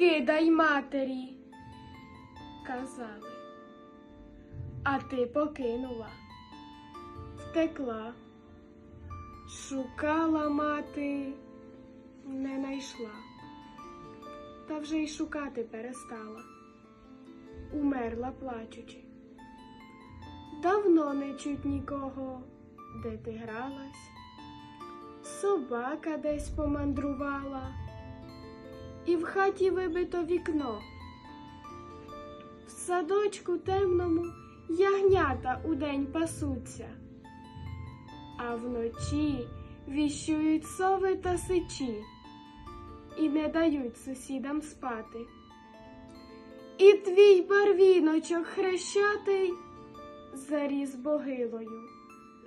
видай матері, казали. А ти покинула, втекла, шукала мати, не найшла, та вже й шукати перестала, умерла плачучи. Давно не чуть нікого, де ти гралась, собака десь помандрувала, і в хаті вибито вікно. В садочку темному ягнята удень пасуться, а вночі віщують сови та сичі і не дають сусідам спати. І твій барвіночок хрещатий заріс богилою,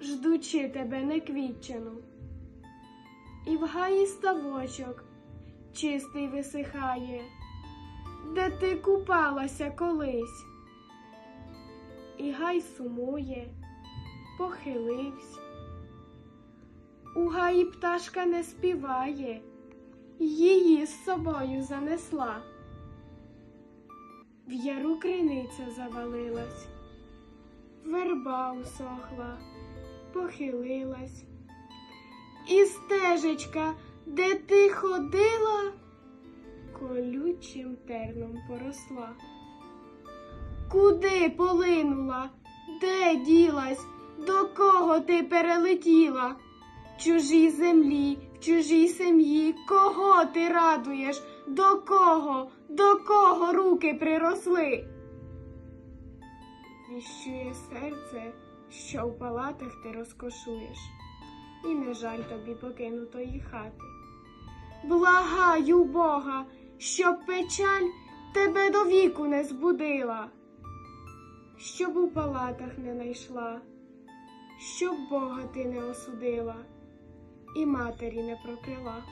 ждучи тебе неквітчену. І в гаї ставочок чистий висихає, де ти купалася колись. І гай сумує, похиливсь. У гаї пташка не співає, її з собою занесла. В яру криниця завалилась, верба усохла, похилилась. І стежечка, де ти ходила, колючим терном поросла. Куди полинула? Де ділась? До кого ти перелетіла? В чужій землі, в чужій сім'ї, кого ти радуєш? До кого? До кого руки приросли? Віщує серце, що в палатах ти розкошуєш, і не жаль тобі покинутої хати. Благаю Бога, щоб печаль тебе до віку не збудила, щоб у палатах не найшла, щоб Бога ти не осудила і матері не прокляла.